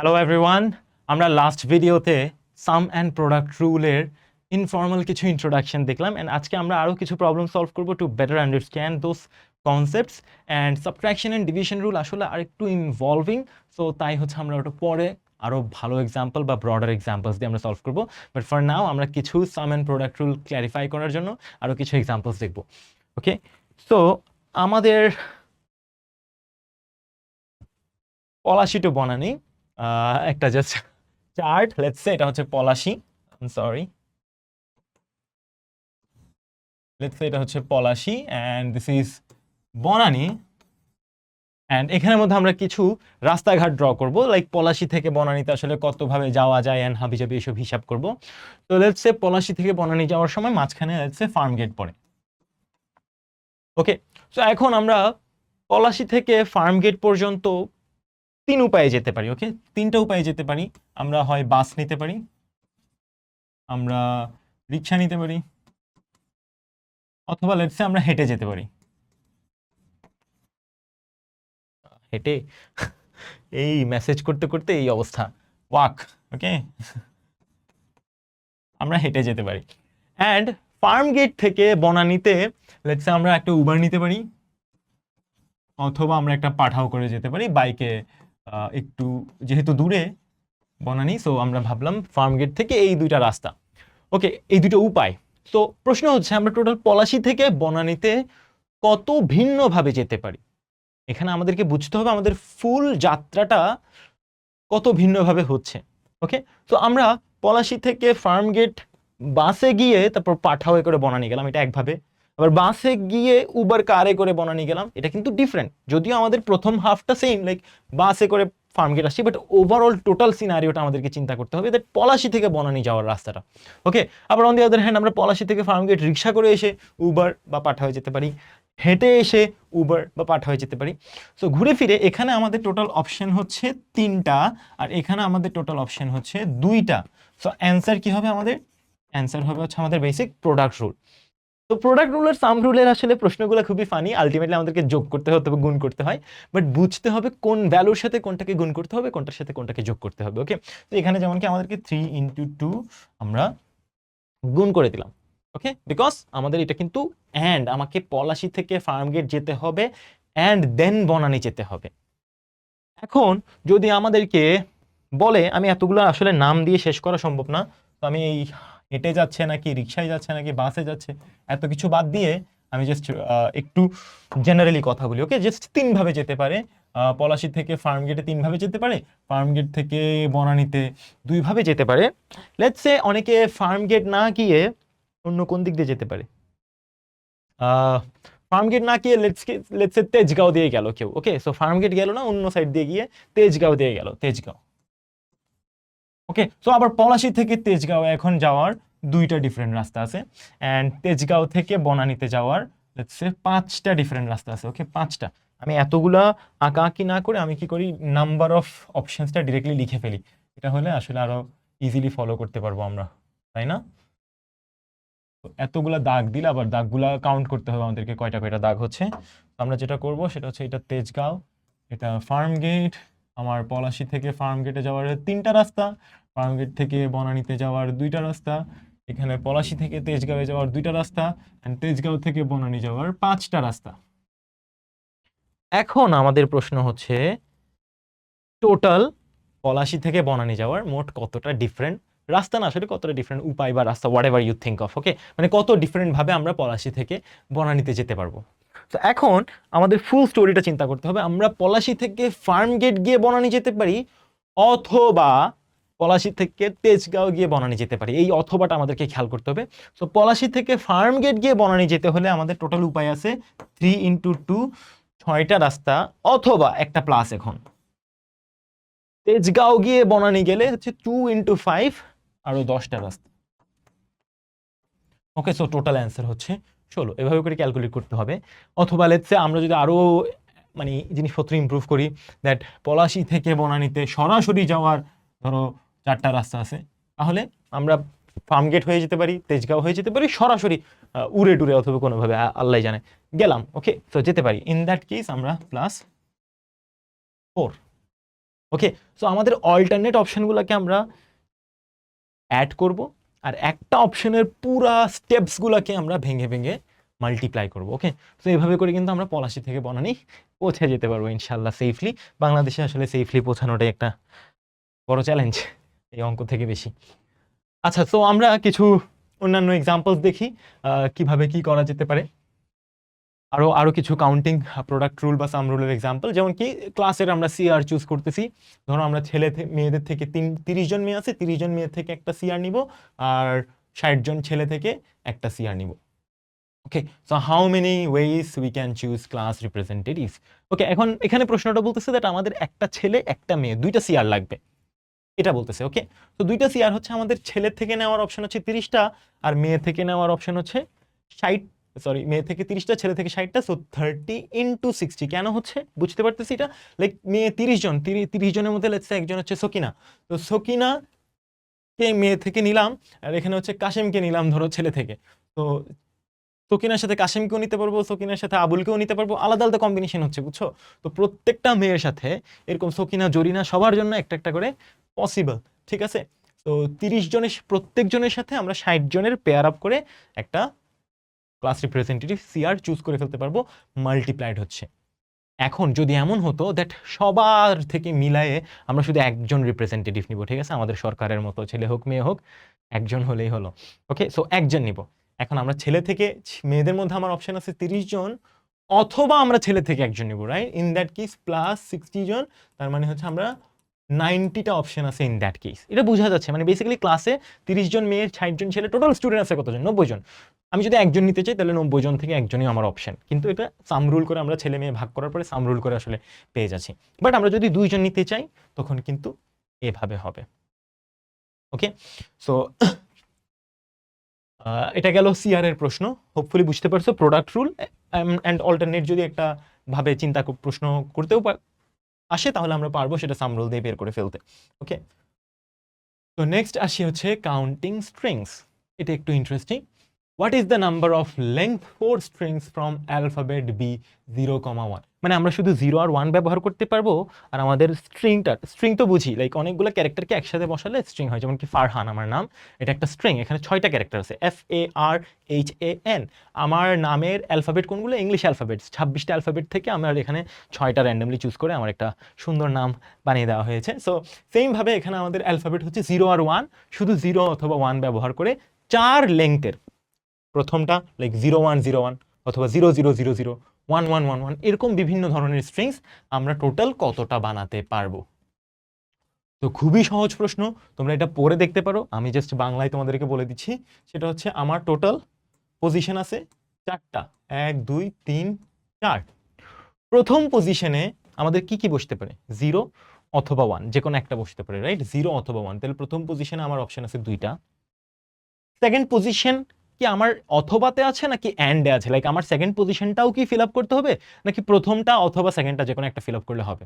Hello everyone আমরা last ভিডিওতে sum and product রুলের ইনফর্মাল কিছু ইন্ট্রোডাকশন দেখলাম অ্যান্ড আজকে আমরা আরও কিছু প্রবলেম সলভ করব to better understand those concepts and subtraction and division rule আসলে আরেকটু ইনভলভিং সো তাই হচ্ছে আমরা ওটা পরে আরও ভালো এক্সাম্পল বা ব্রডার এক্সাম্পলস দিয়ে আমরা সলভ করব। বাট ফর নাও আমরা কিছু sum and product rule clarify করার জন্য আরও কিছু এক্সাম্পলস দেখব। ওকে সো আমাদের পলাশি টু বনানি। একটা জাস্ট চার্ট লেটস সে এটা হচ্ছে পলাশি সরি লেটস সে এটা হচ্ছে Palashi and this is Banani and এখানের মধ্যে আমরা কিছু রাস্তাঘাট ড্র করব লাইক পলাশি থেকে বনানীতে আসলে কতভাবে যাওয়া যায় অ্যান্ড হাবি জাবি এসব হিসাব করব। তো লেটস সে পলাশি থেকে বনানী যাওয়ার সময় মাঝখানে লেটস সে ফার্ম গেট পড়ে। ওকে সো এখন আমরা পলাশি থেকে ফার্ম গেট পর্যন্ত তিন উপায়ে যেতে পারি ওকে তিনটা উপায়ে যেতে পারি। আমরা হয় বাস নিতে পারি, আমরা রিক্সা নিতে পারি, অথবা লেটসে আমরা হেঁটে যেতে পারি। হেঁটে? এই মেসেজ করতে করতে এই অবস্থা। ওয়াক ওকে আমরা হেঁটে যেতে পারি। অ্যান্ড ফার্ম গেট থেকে বনানীতে লেটসে আমরা একটা উবার নিতে পারি, অথবা আমরা একটা পাঠাও করে যেতে পারি বাইকে একটু যেহেতু দূরে বনানি সো আমরা ভাবলাম ফার্ম গেট থেকে এই দুইটা রাস্তা। ওকে এই দুটো উপায়। তো প্রশ্ন হচ্ছে, আমরা টোটাল পলাশি থেকে বনানীতে কত ভিন্নভাবে যেতে পারি? এখানে আমাদেরকে বুঝতে হবে আমাদের ফুল যাত্রাটা কত ভিন্নভাবে হচ্ছে। ওকে তো আমরা পলাশি থেকে ফার্ম গেট বাসে গিয়ে তারপর পাঠাওয়ে করে বনানি গেলাম, এটা একভাবে। আবার বাসে গিয়ে উবার কারে করে বনানি গেলাম, এটা কিন্তু ডিফারেন্ট যদিও আমাদের প্রথম হাফটা সেম লাইক বাসে করে ফার্ম গেট আসছি বাট ওভারঅল টোটাল সিনারিওটা আমাদেরকে চিন্তা করতে হবে দ্যাট পলাশি থেকে বনানি যাওয়ার রাস্তাটা। ওকে আবার অন দি আদার হ্যান্ড আমরা পলাশি থেকে ফার্ম গেট রিক্সা করে এসে উবার বা পাঠা হয়ে যেতে পারি, হেঁটে এসে উবার বা পাঠা হয়ে যেতে পারি। সো ঘুরে ফিরে এখানে আমাদের টোটাল অপশন হচ্ছে তিনটা, আর এখানে আমাদের টোটাল অপশন হচ্ছে দুইটা। সো অ্যান্সার কি হবে আমাদের? অ্যান্সার হবে হচ্ছে আমাদের বেসিক প্রোডাক্ট রুল তো প্রোডাক্ট রুলের সাম রুলের আসলে প্রশ্নগুলো খুবই ফানি আলটিমেটলি আমাদেরকে যোগ করতে হবে গুণ করতে হয়। বাট বুঝতে হবে কোন ভ্যালুর সাথে কোনটাকে গুণ করতে হবে, কোনটার সাথে কোনটাকে যোগ করতে হবে ওকে তো এখানে যেমন কি আমাদেরকে থ্রি ইন্টু টু আমরা গুণ করে দিলাম ওকে বিকজ আমাদের এটা কিন্তু অ্যান্ড আমাকে পলাশি থেকে ফার্ম গেট যেতে হবে অ্যান্ড দেন বনানি যেতে হবে। এখন যদি আমাদেরকে বলে, আমি এতগুলো আসলে নাম দিয়ে শেষ করা সম্ভব না, তো আমি এই হেঁটে যাচ্ছে নাকি, রিক্সায় যাচ্ছে নাকি, বাসে যাচ্ছে, এত কিছু বাদ দিয়ে আমি জাস্ট একটু জেনারেলি কথা বলি ওকে জাস্ট তিনভাবে যেতে পারে পলাশি থেকে ফার্ম গেটে তিনভাবে যেতে পারে ফার্ম গেট থেকে বনানীতে দুইভাবে যেতে পারে। লেটস সে অনেকে ফার্ম গেট না গিয়ে অন্য কোন দিক দিয়ে যেতে পারে। ফার্ম গেট না গিয়ে লেটস লেটস তেজগাঁও দিয়ে গেল কেউ ওকে সো ফার্ম গেট গেল না, অন্য সাইড দিয়ে গিয়ে তেজগাঁও দিয়ে গেল, তেজগাঁও। ওকে সো আবার পলাশি থেকে তেজগাঁও এখন যাওয়ার দুইটা ডিফারেন্ট রাস্তা আছে। অ্যান্ড তেজগাঁও থেকে বনানীতে যাওয়ার সে পাঁচটা ডিফারেন্ট রাস্তা আছে। ওকে পাঁচটা। আমি এতগুলা আঁকা আঁকি না করে আমি কি করি নাম্বার অফ অপশানসটা ডিরেক্টলি লিখে ফেলি। এটা হলে আসলে আরও ইজিলি ফলো করতে পারব আমরা, তাই না? এতগুলা দাগ দিলে আবার দাগগুলা কাউন্ট করতে হবে, আমাদেরকে কয়টা কয়টা দাগ হচ্ছে। আমরা যেটা করব সেটা হচ্ছে এটা তেজগাঁও, এটা ফার্ম গেট আমার পলাশি থেকে ফার্ম গেটে যাওয়ার তিনটা রাস্তা, ফার্ম গেট থেকে বনানীতে যাওয়ার দুইটা রাস্তা, এখানে পলাশি থেকে তেজগাঁওয়ে যাওয়ার দুইটা রাস্তা অ্যান্ড তেজগাঁও থেকে বনানী যাওয়ার পাঁচটা রাস্তা। এখন আমাদের প্রশ্ন হচ্ছে টোটাল পলাশি থেকে বনানী যাওয়ার মোট কতটা ডিফারেন্ট রাস্তা না আসলে কতটা ডিফারেন্ট উপায় বা রাস্তা whatever you think of okay মানে কত ডিফারেন্টভাবে আমরা পলাশি থেকে বনানীতে যেতে পারব? তো এখন আমাদের ফুল স্টোরিটা চিন্তা করতে হবে। আমরা পলাশি থেকে ফার্ম গেট গিয়ে বনানী যেতে পারি অথবা পলাশি থেকে তেজগাঁও গিয়ে বনানী যেতে পারি। এই অথবাটা আমাদেরকে খেয়াল করতে হবে। তো পলাশি থেকে ফার্ম গেট গিয়ে বনানী যেতে হলে আমাদের টোটাল উপায় আছে থ্রি ইন্টু টু ছয়টা রাস্তা অথবা একটা প্লাস এখন। তেজগাঁও গিয়ে বনানী গেলে হচ্ছে টু ইন্টু ফাইভ আরও দশটা রাস্তা। ওকে সো টোটাল অ্যান্সার হচ্ছে ষোলো, এভাবে করে ক্যালকুলেট করতে হবে। অথবা লেটসে আমরা যদি আরও মানে জিনিসপত্র ইমপ্রুভ করি দ্যাট পলাশি থেকে বনানীতে সরাসরি যাওয়ার ধরো চারটা রাস্তা আছে, তাহলে আমরা ফার্ম গেট হয়ে যেতে পারি, তেজগাঁও হয়ে যেতে পারি, সরাসরি উড়ে টুরে অথবা কোনোভাবে আল্লাহ জানে, গেলাম ওকে তো যেতে পারি। ইন দ্যাট কেস আমরা প্লাস ফোর ওকে সো আমাদের অল্টারনেট অপশানগুলোকে আমরা অ্যাড করব। আর একটা অপশনের পুরা স্টেপসগুলোকে আমরা ভেঙে ভেঙে মাল্টিপ্লাই করব ওকে তো এভাবে করে কিন্তু আমরা পলাশি থেকে বনানি পৌঁছে যেতে পারব ইনশাল্লাহ সেফলি বাংলাদেশে আসলে সেফলি পৌঁছানোটাই একটা বড় চ্যালেঞ্জ এই অঙ্ক থেকে বেশি। আচ্ছা তো আমরা কিছু অন্যান্য এক্সাম্পলস দেখি কীভাবে কি করা যেতে পারে। আরও আরও কিছু কাউন্টিং প্রোডাক্ট রুল বা সাম রুলের এক্সাম্পল যেমন কি ক্লাসের আমরা সিআর চুজ করতেছি। ধরো আমরা ছেলে মেয়েদের থেকে তিন, তিরিশ জন মেয়ে আছে, তিরিশ জন মেয়ের থেকে একটা সিআর নিব আর ষাট জন ছেলে থেকে একটা সিআর নিব। Okay so how many ways we can choose class representative okay এখন এখানে প্রশ্নটা বলতেছে দ্যাট আমাদের একটা ছেলে, একটা মেয়ে, দুইটা সিআর লাগবে। এটা বলতেছে ওকে তো দুইটা সিআর হচ্ছে আমাদের ছেলের থেকে নেওয়ার অপশন হচ্ছে তিরিশটা, আর মেয়ে থেকে নেওয়ার অপশন হচ্ছে ষাট সরি মেয়ে থেকে তিরিশটা, ছেলে থেকে ষাটটা সো থার্টি ইন্টু সিক্সটি কেন হচ্ছে? বুঝতে পারতেছি এটা? লাইক মেয়ে তিরিশ জন তিরিশ জনের মধ্যে লেটসে একজন হচ্ছে সকিনা। তো সকিনা কে মেয়ে থেকে নিলাম, আর এখানে হচ্ছে কাশেমকে নিলাম ধরো ছেলে থেকে। তো সকিনার সাথে কাশেমকেও নিতে পারব, সকিনার সাথে আবুলকেও নিতে পারব, আলাদা আলাদা কম্বিনেশন হচ্ছে, বুঝছ? তো প্রত্যেকটা মেয়ের সাথে এরকম সকিনা, জরিনা সবার জন্য একটা একটা করে পসিবল ঠিক আছে? তো তিরিশ জনের, প্রত্যেক জনের সাথে আমরা ষাট জনের পেয়ার আপ করে একটা ক্লাস রিপ্রেজেন্টেটিভ সিআর চুজ করে ফেলতে পারব মাল্টিপ্লাইড হচ্ছে। এখন যদি এমন হতো দ্যাট সবার থেকে মিলায়ে আমরা শুধু একজন রিপ্রেজেন্টেটিভ নিব, ঠিক আছে? আমাদের সরকারের মতো, ছেলে হোক, মেয়ে হোক, একজন হলেই হলো। ওকে সো একজন নিব। এখন আমরা ছেলে থেকে মেয়েদের মধ্যে আমার অপশন আছে তিরিশ জন, অথবা আমরা ছেলে থেকে একজন নিব right in that case plus sixty জন, তার মানে হচ্ছে আমরা নাইনটিটা অপশন আছে ইন দ্যাট কেস এটা বোঝা যাচ্ছে মানে বেসিক্যালি ক্লাসে তিরিশ জন মেয়ের ষাট জন ছেলে টোটাল স্টুডেন্ট আছে কতজন? নব্বই জন। আমি যদি একজন নিতে চাই, তাহলে নব্বই জন থেকে একজনই আমার অপশন কিন্তু এটা সামরুল করে আমরা ছেলে মেয়ে ভাগ করার পরে সামরুল করে আসলে পেয়ে যাচ্ছি। বাট আমরা যদি দুইজন নিতে চাই, তখন কিন্তু এভাবে হবে। ওকে সো এটা গেল সিআর এর প্রশ্ন। হোপফুলি বুঝতে পারছ প্রোডাক্ট রুল অ্যান্ড অল্টারনেট যদি একটা ভাবে চিন্তা প্রশ্ন করতেও আসে, তাহলে আমরা পারব সেটা সামরুল দিয়ে বের করে ফেলতে। ওকে তো নেক্সট আসি হচ্ছে কাউন্টিং স্ট্রিংস এটা একটু interesting what is the number of length four strings from alphabet B zero comma one মানে আমরা শুধু জিরো আর ওয়ান ব্যবহার করতে পারব আর আমাদের স্ট্রিংটা স্ট্রিং তো বুঝি লাইক অনেকগুলো ক্যারেক্টারকে একসাথে বসালে স্ট্রিং হয়, যেমন কি ফারহান আমার নাম, এটা একটা স্ট্রিং এখানে ছয়টা ক্যারেক্টার আছে F A R H A N আমার নামের অ্যালফাবেট কোনগুলো? ইংলিশ অ্যালফাবেট ছাব্বিশটা অ্যালফাবেট থেকে আমার এখানে ছয়টা র্যান্ডমলি চুজ করে আমার একটা সুন্দর নাম বানিয়ে দেওয়া হয়েছে। সো সেমভাবে এখানে আমাদের অ্যালফাবেট হচ্ছে জিরো আর ওয়ান শুধু জিরো অথবা ওয়ান ব্যবহার করে চার লেংথের প্রথমটা like zero one zero one অথবা zero zero zero zero one one one one এরকম বিভিন্ন ধরনের স্ট্রিংস আমরা টোটাল কতটা বানাতে পারব? তো খুবই সহজ প্রশ্ন, তোমরা এটা পড়ে দেখতে পারো, আমি জাস্ট বাংলায় তোমাদেরকে বলে দিচ্ছি, সেটা হচ্ছে আমার টোটাল পজিশন আছে চারটা, এক, দুই, তিন, চার। প্রথম পজিশনে আমাদের কি কি বসতে পারে? জিরো অথবা ওয়ান যে কোনো একটা বসতে পারে রাইট জিরো অথবা ওয়ান তাহলে প্রথম পজিশনে আমার অপশন আছে দুইটা। সেকেন্ড পজিশন কি আমার অথবাতে আছে নাকি অ্যান্ডে আছে? লাইক আমার সেকেন্ড পজিশনটাও কি ফিল আপ করতে হবে? নাকি প্রথমটা অথবা সেকেন্ডটা যে কোনো একটা ফিল আপ করলে হবে?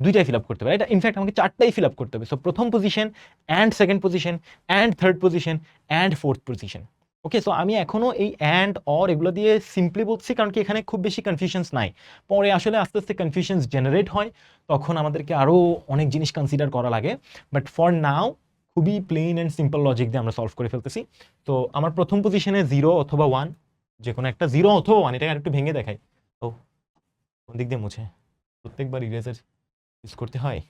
দুইটাই ফিল আপ করতে হবে এটা ইনফ্যাক্ট আমাকে চারটাই ফিল আপ করতে হবে। সো প্রথম position and second position and third position and fourth position okay so আমি এখনও এই অ্যান্ড অর এগুলো দিয়ে সিম্পলি বলছি কারণ কি এখানে খুব বেশি কনফিউশনস নাই। পরে আসলে আস্তে আস্তে কনফিউশনস জেনারেট হয়, তখন আমাদেরকে আরও অনেক জিনিস কনসিডার করা লাগে। বাট ফর নাও খুবই প্লেন অ্যান্ড সিম্পল লজিক দিয়ে আমরা সলভ করে ফেলতেছি। তো আমার প্রথম পজিশনে জিরো অথবা ওয়ান যে কোনো একটা জিরো অথবা ওয়ান এটাকে আরেকটু ভেঙে দেখাই। ও, কোন দিক দিয়ে মুছে? প্রত্যেকবার ইরেজার ইউজ করতে হয়।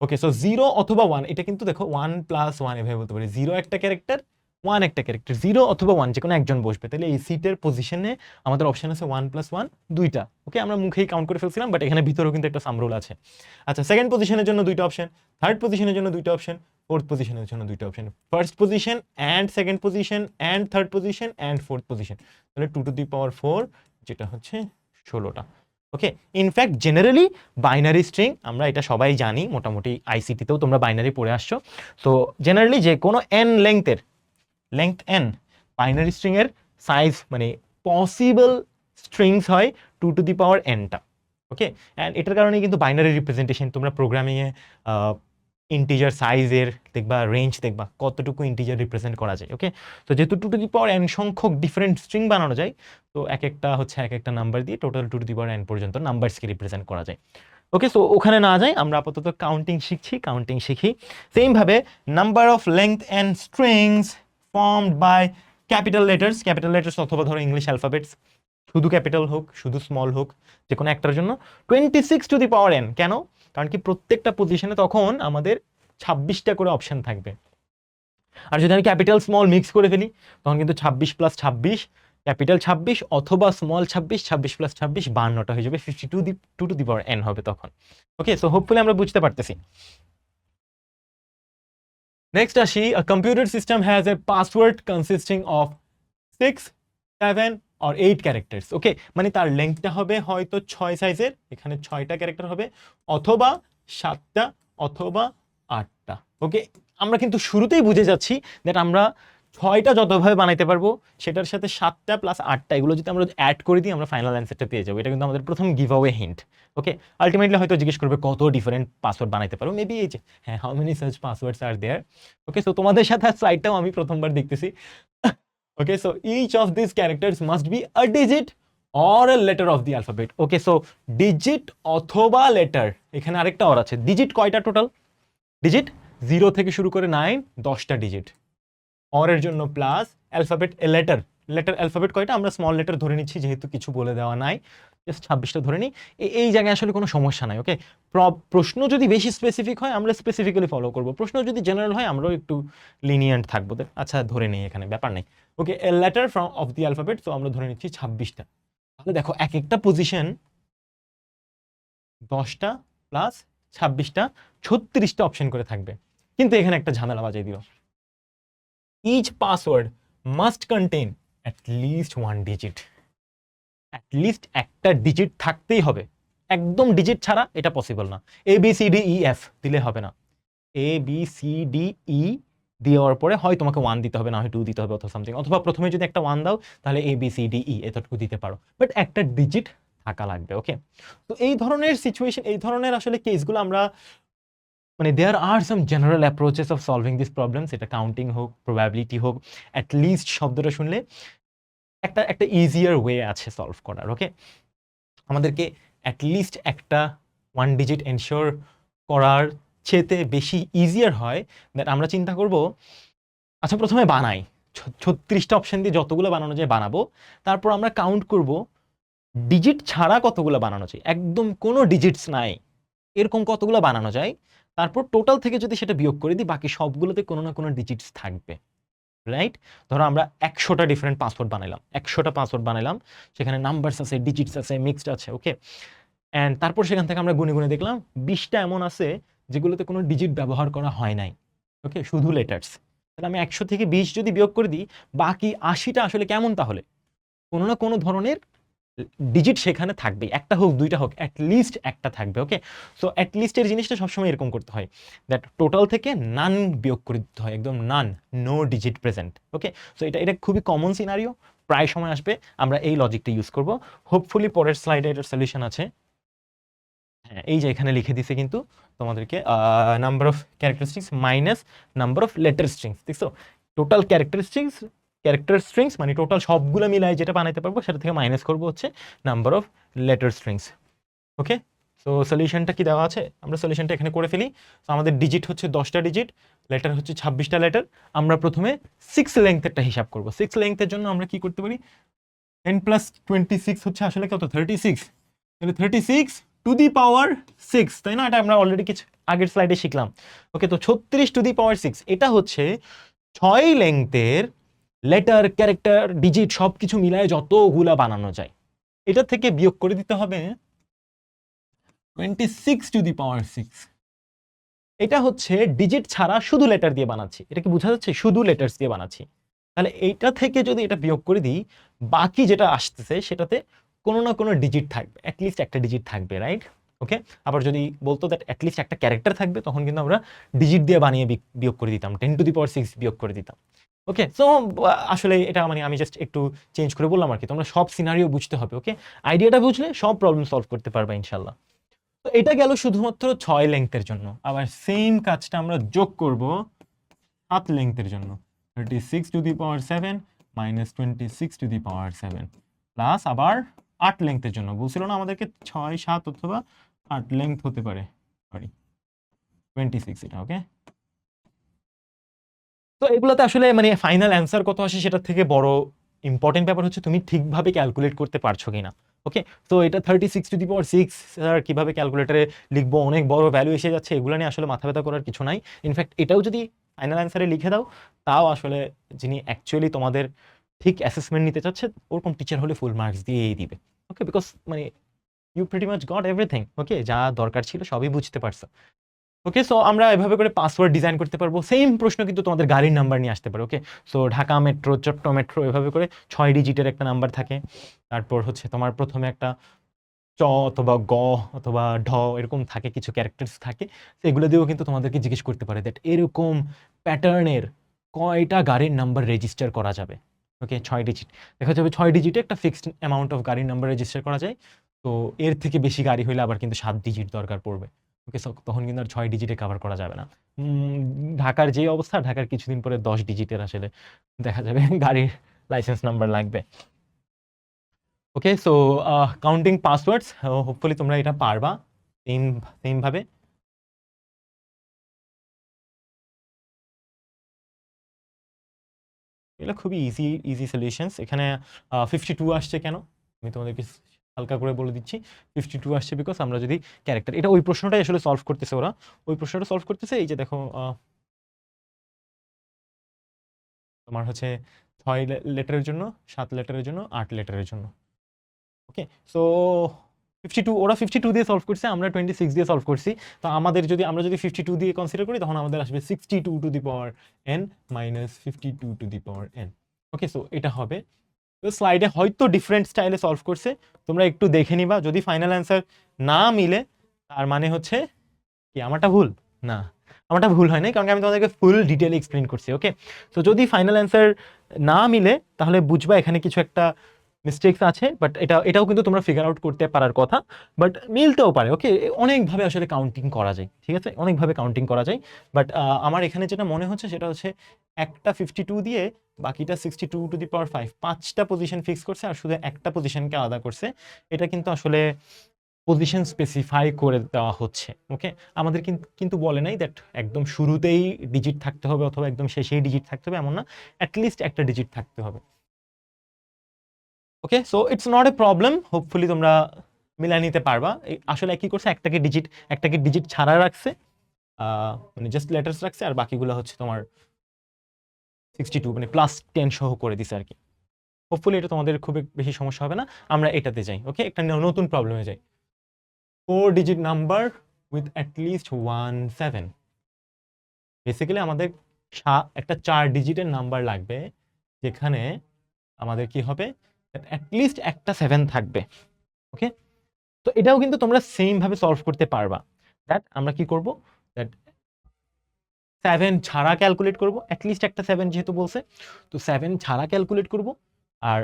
ওকে সো জিরো অথবা ওয়ান এটা কিন্তু দেখো ওয়ান প্লাস ওয়ান এভাবে বলতে পারি। জিরো একটা ক্যারেক্টার ওয়ান একটা ক্যারেক্টার জিরো অথবা ওয়ান যে কোনো একজন বসবে। তাহলে এই সিটের পজিশনে আমাদের অপশন আছে ওয়ান প্লাস ওয়ান দুইটা। ওকে আমরা মুখেই কাউন্ট করে ফেলছিলাম বাট এখানে ভিতরেও কিন্তু একটা সামরুল আছে। আচ্ছা সেকেন্ড পজিশনের জন্য দুইটা অপশন থার্ড পজিশনের জন্য দুইটা অপশন ফোর্থ পজিশনের জন্য দুইটা option first position and second position and third position and fourth position তাহলে two to the power four যেটা হচ্ছে ষোলোটা। Okay in fact generally binary string আমরা এটা সবাই জানি, মোটামুটি আইসিটিতেও তোমরা বাইনারি পড়ে আসছো। তো জেনারেলি যে কোনো এন লেংথের লেংথ এন বাইনারি স্ট্রিংয়ের সাইজ মানে পসিবল স্ট্রিংস হয় টু টু দি পাওয়ার এনটা ওকে অ্যান্ড এটার কারণে কিন্তু বাইনারি রিপ্রেজেন্টেশন তোমরা প্রোগ্রামিংয়ে ইন্টিজার সাইজের দেখবা রেঞ্জ দেখবা কতটুকু ইন্টিজার রিপ্রেজেন্ট করা যায় ওকে তো যেহেতু two to the power N সংখ্যক ডিফারেন্ট স্ট্রিং বানানো যায়, তো এক একটা হচ্ছে এক একটা নাম্বার দিয়ে total two to the power N পর্যন্ত নাম্বারসকে রিপ্রেজেন্ট করা যায় ওকে সো ওখানে না যাই, আমরা আপাতত কাউন্টিং শিখছি কাউন্টিং শিখি। সেমভাবে number of length and strings formed by capital letters capital letters অথবা ধরো ইংলিশ অ্যালফাবেটস শুধু ক্যাপিটাল হোক, শুধু স্মল হোক যে কোনো একটার জন্য twenty six to the power N কেন? কারণ কি প্রত্যেকটা পজিশনে তখন আমাদের ছাব্বিশটা করে অপশন থাকবে। আর যদি আমি ক্যাপিটাল স্মল মিক্স করে ফেলি, তখন কিন্তু ছাব্বিশ প্লাস ছাব্বিশ ক্যাপিটাল ছাব্বিশ অথবা স্মল ছাব্বিশ ছাব্বিশ প্লাস ছাব্বিশ বান্নটা হয়ে যাবে fifty two the two to the power N হবে তখন। ওকে সো হোপফুলি আমরা বুঝতে পারতেছি। নেক্সট আসি computer system has a password consisting of six seven or eight characters okay মানে তার লেন্থটা হবে হয়তো ছয় সাইজের এখানে ছয়টা ক্যারেক্টার হবে, অথবা সাতটা অথবা আটটা ওকে আমরা কিন্তু শুরুতেই বুঝে যাচ্ছি দ্যাট আমরা ছয়টা যতভাবে বানাইতে পারব, সেটার সাথে সাতটা প্লাস আটটা, এগুলো যদি আমরা অ্যাড করে দিই, আমরা ফাইনাল অ্যান্সারটা পেয়ে যাব। এটা কিন্তু আমাদের প্রথম give away hint okay ultimately হয়তো জিজ্ঞেস করবে কত ডিফারেন্ট পাসওয়ার্ড বানাইতে পারব মেবি এই যে হ্যাঁ how many search passwords are there okay so তোমাদের সাথে স্লাইডটাও আমি প্রথমবার দেখতেছি। Okay so each of this characters must be a digit or a letter of the alphabet okay so digit অথবা লেটার এখানে আরেকটা অর আছে। ডিজিট কয়টা টোটাল ডিজিট জিরো থেকে শুরু করে নাইন দশটা ডিজিট অরের জন্য plus alphabet letter letter alphabet কয়টা? আমরা স্মল লেটার ধরে নিচ্ছি, যেহেতু কিছু বলে দেওয়া নাই। জাস্ট ছাব্বিশটা ধরে নিই। এই জায়গায় আসলে কোনো সমস্যা নাই ওকে প্রশ্ন যদি বেশি স্পেসিফিক হয়, আমরা স্পেসিফিক্যালি ফলো করব। প্রশ্ন যদি জেনারেল হয়, আমরাও একটু লিনিয়েন্ট থাকব। আচ্ছা ধরে নেই এখানে, ব্যাপার নেই। Okay a letter from of the alphabet তো আমরা ধরে নিচ্ছি ছাব্বিশটা। তাহলে দেখো এক একটা পজিশন দশটা প্লাস ছাব্বিশটা, ছত্রিশটা অপশন করে থাকবে। কিন্তু এখানে একটা ঝামেলা বাজাই দিল। Each password must contain at least one digit at least একটা ডিজিট থাকতেই হবে। একদম ডিজিট ছাড়া এটা পসিবল না। A B C D E F দিলে হবে না। A B C D E দেওয়ার পরে হয় তোমাকে ওয়ান দিতে হবে, না হয় টু দিতে হবে অথবা সামথিং অথবা প্রথমে যদি একটা ওয়ান দাও, তাহলে A B C D E এতটুকু দিতে পারো। বাট একটা ডিজিট থাকা লাগবে ওকে তো এই ধরনের সিচুয়েশন এই ধরনের আসলে কেসগুলো আমরা মানে there are some general approaches of solving this problems এটা কাউন্টিং হোক প্রবাবিলিটি হোক অ্যাট লিস্ট শব্দটা শুনলে একটা একটা ইজিয়ার ওয়ে আছে সলভ করার ওকে আমাদেরকে অ্যাট লিস্ট একটা ওয়ান ডিজিট এনশিওর করার চেতে বেশি ইজিয়ার হয় দ্যাট আমরা চিন্তা করব আচ্ছা প্রথমে বানাই। ছত্রিশটা অপশন দিয়ে যতগুলো বানানো যায় বানাবো। তারপর আমরা কাউন্ট করব ডিজিট ছাড়া কতগুলো বানানো যায়? একদম কোনো ডিজিটস নাই। এরকম কতগুলো বানানো যায়? তারপর টোটাল থেকে যদি সেটা বিয়োগ করে দিই, বাকি সবগুলোতে কোনো না কোনো ডিজিটস থাকবে। রাইট ধরো আমরা একশোটা ডিফারেন্ট পাসওয়ার্ড বানাইলাম। একশোটা পাসওয়ার্ড বানাইলাম। সেখানে নাম্বারস আছে ডিজিটস আছে মিক্সড আছে ওকে অ্যান্ড তারপর সেখান থেকে আমরা গুনে গুনে দেখলাম, বিশটা এমন আছে যেগুলোতে কোনো ডিজিট ব্যবহার করা হয় নাই। ওকে শুধু লেটার্স তাহলে আমি একশো থেকে বিশ যদি বিয়োগ করে দিই, বাকি আশিটা আসলে কেমন তাহলে? কোনো না কোনো ধরনের ডিজিট সেখানে থাকবে একটা হোক, দুইটা হোক অ্যাট লিস্ট একটা থাকবে ওকে সো অ্যাট লিস্টের জিনিসটা সবসময় এরকম করতে হয় দ্যাট টোটাল থেকে নান বিয়োগ করে দিতে হয়, একদম none no digit present okay so এটা এটা খুবই কমন সিনারিও প্রায় সময় আসবে, আমরা এই লজিকটা ইউজ করব। হোপফুলি পরের স্লাইডে এটার সলিউশন আছে। হ্যাঁ এই যে এখানে লিখে দিছে কিন্তু তোমাদেরকে number of character strings minus number of letter strings দেখছ total character strings character strings মানে টোটাল সবগুলো মিলাই যেটা বানাইতে পারব সেটা থেকে মাইনাস করব হচ্ছে number of letter strings okay so সলিউশনটা কি দেওয়া আছে? আমরা সলিউশনটা এখানে করে ফেলি। তো আমাদের ডিজিট হচ্ছে দশটা ডিজিট লেটার হচ্ছে ছাব্বিশটা লেটার আমরা প্রথমে সিক্স লেংথেরটা হিসাব করব। সিক্স লেংথের জন্য আমরা কি করতে পারি? টেন প্লাস টোয়েন্টি সিক্স হচ্ছে আসলে কত? থার্টি সিক্স তাহলে thirty six to the power six তাই না? এটা আমরা অলরেডি কিছু আগের স্লাইডে শিখলাম। ওকে তো ছত্রিশ টু দি পাওয়ার সিক্স এটা হচ্ছে ছয় লেংথের লেটার ক্যারেক্টার ডিজিট সব কিছু মিলায় যতগুলা বানানো যায়। এটা থেকে বিয়োগ করে দিতে হবে twenty six to the power six এটা হচ্ছে ডিজিট ছাড়া শুধু লেটার দিয়ে বানাচ্ছি। এটা কি বোঝা যাচ্ছে? শুধু লেটার্স দিয়ে বানাচ্ছি। তাহলে এইটা থেকে যদি এটা বিয়োগ করে দিই, বাকি যেটা আসতেছে সেটাতে কোনো না কোনো ডিজিট থাকবে অ্যাটলিস্ট একটা ডিজিট থাকবে রাইট ওকে আবার যদি বলতো দ্যাট অ্যাটলিস্ট একটা ক্যারেক্টার থাকবে, তখন কিন্তু আমরা ডিজিট দিয়ে বানিয়ে বিয়োগ করে দিতাম ten to the power six বিয়োগ করে দিতাম। ওকে সো আসলে এটা মানে আমি জাস্ট একটু চেঞ্জ করে বললাম আর কি। তোমরা সব সিনারিও বুঝতে হবে ওকে আইডিয়াটা বুঝলে সব প্রবলেম সলভ করতে পারবে ইনশাল্লাহ তো এটা গেল শুধুমাত্র ছয় লেংথের জন্য। আবার সেম কাজটা আমরা যোগ করব সাত লেংথের জন্য। Thirty six to the power seven minus twenty six to the power seven plus আবার আট লেংথের জন্য। বলছিল না আমাদেরকে ছয়, সাত অথবা আট লেন্থ হতে পারে। সরি টোয়েন্টি সিক্স এটা ওকে তো এগুলোতে আসলে মানে ফাইনাল অ্যান্সার কত আসে সেটার থেকে বড় ইম্পর্টেন্ট ব্যাপার হচ্ছে তুমি ঠিকভাবে ক্যালকুলেট করতে পারছ কিনা ওকে তো এটা thirty six to the power six আর কীভাবে ক্যালকুলেটারে লিখব? অনেক বড় ভ্যালু এসে যাচ্ছে, এগুলো নিয়ে আসলে মাথা ব্যথা করার কিছু নাই। ইনফ্যাক্ট এটাও যদি ফাইনাল অ্যান্সারে লিখে দাও, তাও আসলে যিনি অ্যাকচুয়ালি তোমাদের ঠিক অ্যাসেসমেন্ট নিতে চাচ্ছে, ওরকম টিচার হলে ফুল মার্কস দিয়েই দিবে। ওকে বিকজ মানে you pretty much got everything okay যা দরকার ছিল সবই বুঝতে পারছ। ওকে সো আমরা এভাবে করে পাসওয়ার্ড ডিজাইন করতে পারব। সেম প্রশ্ন কিন্তু তোমাদের গাড়ির নাম্বার নিয়ে আসতে পারে ওকে সো ঢাকা মেট্রো চট্ট মেট্রো এভাবে করে ছয় ডিজিটের একটা নাম্বার থাকে। তারপর হচ্ছে তোমার প্রথমে একটা চ অথবা গ অথবা ঢ এরকম থাকে, কিছু ক্যারেক্টার্স থাকে। সেগুলো দিয়েও কিন্তু তোমাদেরকে জিজ্ঞেস করতে পারে দ্যাট এরকম প্যাটার্নের কয়টা গাড়ির নাম্বার রেজিস্টার করা যাবে। ওকে ছয় ডিজিট দেখা যাবে ছয় ডিজিটে একটা ফিক্সড অ্যামাউন্ট অফ গাড়ির নাম্বার রেজিস্টার করা যায়। তো এর থেকে বেশি গাড়ি হলে আবার কিন্তু সাত ডিজিট দরকার পড়বে। ওকে তখন কিন্তু আর ছয় ডিজিটে কভার করা যাবে না। ঢাকার যে অবস্থা, ঢাকার কিছুদিন পরে দশ ডিজিটের আসলে দেখা যাবে গাড়ির লাইসেন্স নাম্বার লাগবে। Okay so counting passwords hopefully তোমরা এটা পারবা। সেম সেমভাবে এগুলো খুবই ইজি ইজি সলিউশনস এখানে ফিফটি টু আসছে কেন? আমি তোমাদেরকে হালকা করে বলে দিচ্ছি। ফিফটি টু আসছে বিকজ আমরা যদি ক্যারেক্টার এটা ওই প্রশ্নটাই আসলে সলভ করতেছে ওরা। ওই প্রশ্নটা সলভ করতেছে, এই যে দেখো তোমার হচ্ছে ছয় লেটারের জন্য, সাত লেটারের জন্য, আট লেটারের জন্য। ওকে সো ফিফটি টু ওরা ফিফটি টু দিয়ে সলভ করছে, আমরা টোয়েন্টি সিক্স দিয়ে সলভ করছি। তো আমাদের যদি, আমরা যদি ফিফটি টু দিয়ে কনসিডার করি, তখন আমাদের আসবে sixty two to the power N minus fifty two to the power N okay so এটা হবে। তো স্লাইডে হয়তো ডিফারেন্ট স্টাইলে সলভ করছে। তোমরা একটু দেখে নিবা। যদি ফাইনাল অ্যান্সার না মিলে, তার মানে হচ্ছে কি, আমারটা ভুল? না, আমারটা ভুল হয় নাই কারণ আমি তোমাদেরকে ফুল ডিটেল এক্সপ্লেন করছি ওকে সো যদি ফাইনাল অ্যান্সার না মিলে, তাহলে বুঝবা এখানে কিছু একটা মিস্টেক্স আছে বাট এটা, এটাও কিন্তু তোমরা ফিগার আউট করতে পারার কথা বাট মিলতেও পারে ওকে অনেকভাবে আসলে কাউন্টিং করা যায়, ঠিক আছে? অনেকভাবে কাউন্টিং করা যায় বাট আমার এখানে যেটা মনে হচ্ছে সেটা হচ্ছে একটা ফিফটি টু দিয়ে বাকিটা sixty two to the power five পাঁচটা পজিশন ফিক্স করছে আর শুধু একটা পজিশনকে আলাদা করছে, এটা কিন্তু আসলে পজিশন স্পেসিফাই করে দেওয়া হচ্ছে ওকে আমাদের কিন- কিন্তু বলে নাই দ্যাট একদম শুরুতেই ডিজিট থাকতে হবে অথবা একদম শেষেই ডিজিট থাকতে হবে, এমন না অ্যাটলিস্ট একটা ডিজিট থাকতে হবে। Okay so it's not a problem hopefully তোমরা মিলাই নিতে পারবা। আসলে কি করছে, একটাকে ডিজিট একটাকে ডিজিট ছাড়া রাখছে। মানে জাস্ট লেটার্স রাখছে, আর বাকিগুলো হচ্ছে তোমার সিক্সটি টু মানে প্লাস টেন সহ করে দিছে আর কি হোপফুলি এটা তোমাদের খুব বেশি সমস্যা হবে না। আমরা এটাতে যাই ওকে একটা নতুন প্রবলেমে যাই। Four digit number with at least one seven basically আমাদের একটা চার ডিজিটের নাম্বার লাগবে, যেখানে আমাদের কি হবে? অ্যাটলিস্ট একটা সেভেন থাকবে ওকে তো এটাও কিন্তু তোমরা সেম ভাবে সলভ করতে পারবা। দ্যাট আমরা কি করব? দ্যাট সেভেন ছাড়া ক্যালকুলেট করব। অ্যাটলিস্ট একটা সেভেন যেহেতু বলছে, তো সেভেন ছাড়া ক্যালকুলেট করব আর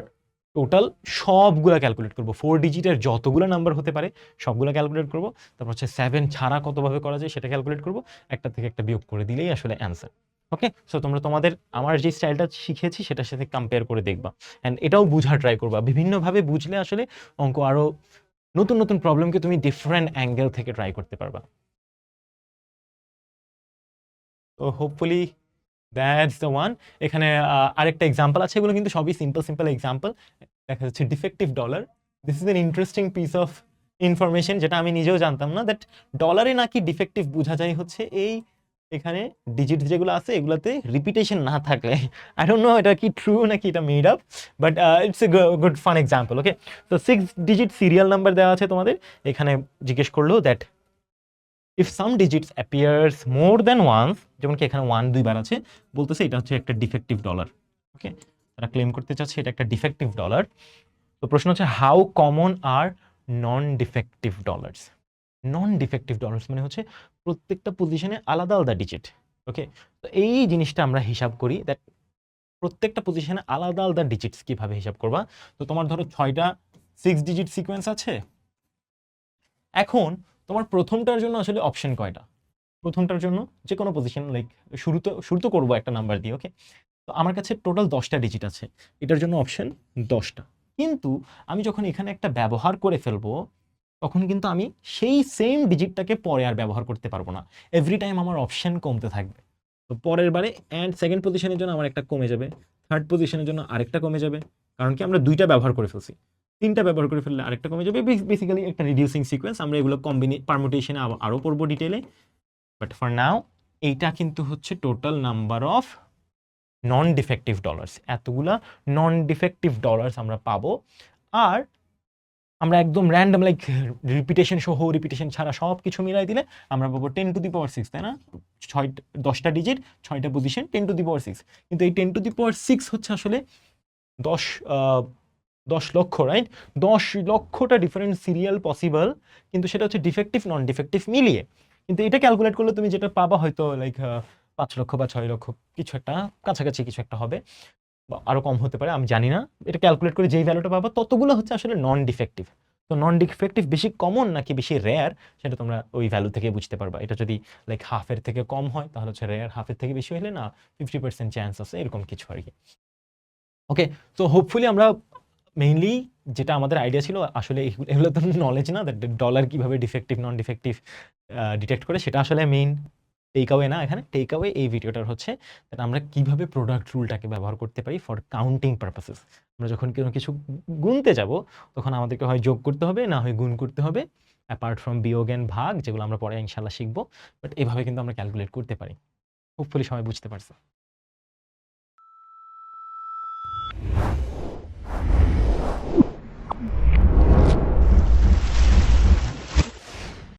টোটাল সবগুলা ক্যালকুলেট করব। ফোর ডিজিটের যতগুলো নাম্বার হতে পারে, সবগুলো ক্যালকুলেট করব। তারপর হচ্ছে সেভেন ছাড়া কতভাবে করা যায় সেটা ক্যালকুলেট করব। একটা থেকে একটা বিয়োগ করে দিলেই আসলে অ্যান্সার ওকে সো তোমরা তোমাদের আমার যে স্টাইলটা শিখেছি, সেটার সাথে কম্পেয়ার করে দেখবা। অ্যান্ড এটাও বুঝার ট্রাই করবা। বিভিন্নভাবে বুঝলে আসলে অঙ্ক আরও নতুন নতুন প্রবলেমকে তুমি ডিফারেন্ট অ্যাঙ্গেল থেকে ট্রাই করতে পারবা। তো হোপফুলি দ্যাটস দ্য ওয়ান এখানে আরেকটা এক্সাম্পল আছে, এগুলো কিন্তু সবই সিম্পল সিম্পল এক্সাম্পল দেখা যাচ্ছে defective dollar this is an interesting piece of information যেটা আমি নিজেও জানতাম না দ্যাট ডলারে নাকি ডিফেক্টিভ বোঝা যায় হচ্ছে এই এখানে ডিজিট যেগুলো আছে, এগুলোতে রিপিটেশন না থাকলে আই ডোন্ট নো এটা কি ট্রু নাকি এটা made up but it's a good fun example okay তো সিক্স ডিজিট সিরিয়াল নাম্বার দেওয়া আছে তোমাদের, এখানে জিজ্ঞেস করল that if some digits appears more than once যেমন কি এখানে ওয়ান দুইবার আছে, বলতেছে এটা হচ্ছে একটা ডিফেক্টিভ ডলার ওকে তারা ক্লেম করতে চাচ্ছে এটা একটা ডিফেক্টিভ ডলার তো প্রশ্ন হচ্ছে how common are non defective dollars non defective dollars মানে হচ্ছে প্রত্যেকটা পজিশনে আলাদা আলাদা ডিজিট ওকে তো এই জিনিসটা আমরা হিসাব করি দ্যাট প্রত্যেকটা পজিশনে আলাদা আলাদা ডিজিটস কীভাবে হিসাব করবা? তো তোমার ধরো ছয়টা সিক্স ডিজিট সিকোয়েন্স আছে। এখন তোমার প্রথমটার জন্য আসলে অপশন কয়টা? প্রথমটার জন্য যে কোনো পজিশন লাইক শুরু তো শুরু তো করব একটা নাম্বার দিয়ে ওকে তো আমার কাছে টোটাল দশটা ডিজিট আছে। এটার জন্য অপশন দশটা। কিন্তু আমি যখন এখানে একটা ব্যবহার করে ফেলব তখন কিন্তু আমি সেই সেম ডিজিটটাকে পরে আর ব্যবহার করতে পারব না। এভরি টাইম আমার অপশান কমতে থাকবে। তো পরের বারে অ্যান্ড সেকেন্ড পজিশনের জন্য আমার একটা কমে যাবে। থার্ড পজিশনের জন্য আরেকটা কমে যাবে। কারণ কি আমরা দুইটা ব্যবহার করে ফেলছি। তিনটা ব্যবহার করে ফেললে আরেকটা কমে যাবে। বেসিক্যালি একটা রিডিউসিং সিকোয়েন্স আমরা এগুলো কম্বিনে পারমুটেশনে আরও পড়ব ডিটেলে বাট ফর নাও এইটা কিন্তু হচ্ছে total number of non defective dollars এতগুলা নন ডিফেক্টিভ ডলার্স আমরা পাবো। আর আমরা একদম র্যান্ডম লাইক রিপিটেশন সহ রিপিটেশন ছাড়া সব কিছু মিলাই দিলে আমরা পাবো ten to the power six তাই না? ছয়, দশটা ডিজিট ছয়টা position ten to the power six কিন্তু এই ten to the power six হচ্ছে আসলে দশ দশ লক্ষ রাইট দশ লক্ষটা ডিফারেন্ট সিরিয়াল পসিবল কিন্তু সেটা হচ্ছে ডিফেক্টিভ নন ডিফেক্টিভ মিলিয়ে। কিন্তু এটা ক্যালকুলেট করলে তুমি যেটা পাবা হয়তো লাইক পাঁচ লক্ষ বা ছয় লক্ষ কিছু একটা, কাছাকাছি কিছু একটা হবে। আরও কম হতে পারে, আমি জানি না। এটা ক্যালকুলেট করে যেই ভ্যালুটা পাবো, ততগুলো হচ্ছে আসলে নন ডিফেক্টিভ তো নন ডিফেক্টিভ বেশি কমন নাকি বেশি রেয়ার সেটা তোমরা ওই ভ্যালু থেকে বুঝতে পারবা। এটা যদি লাইক হাফের থেকে কম হয়, তাহলে হচ্ছে রেয়ার হাফের থেকে বেশি হলে না ফিফটি পার্সেন্ট চান্স আছে, এরকম কিছু আর কি। ওকে তো হোপফুলি আমরা মেইনলি যেটা আমাদের আইডিয়া ছিল, আসলে এগুলো তো নলেজ না ডলার কীভাবে ডিফেক্টিভ নন ডিফেক্টিভ ডিটেক্ট করে, সেটা আসলে মেইন টেক আওয়ে না, এখানে টেক আওয়ে এই ভিডিওটার হচ্ছে যেটা আমরা কীভাবে প্রোডাক্ট রুলটাকে ব্যবহার করতে পারি ফর কাউন্টিং পারপাসেস আমরা যখন কোনো কিছু গুনতে যাব, তখন আমাদেরকে হয় যোগ করতে হবে, না হয় গুণ করতে হবে অ্যাপার্ট ফ্রম বিয়োগ অ্যান্ড ভাগ, যেগুলো আমরা পরে ইনশাল্লাহ শিখব বাট এভাবে কিন্তু আমরা ক্যালকুলেট করতে পারি। হোপফুলি সবাই বুঝতে পারছে।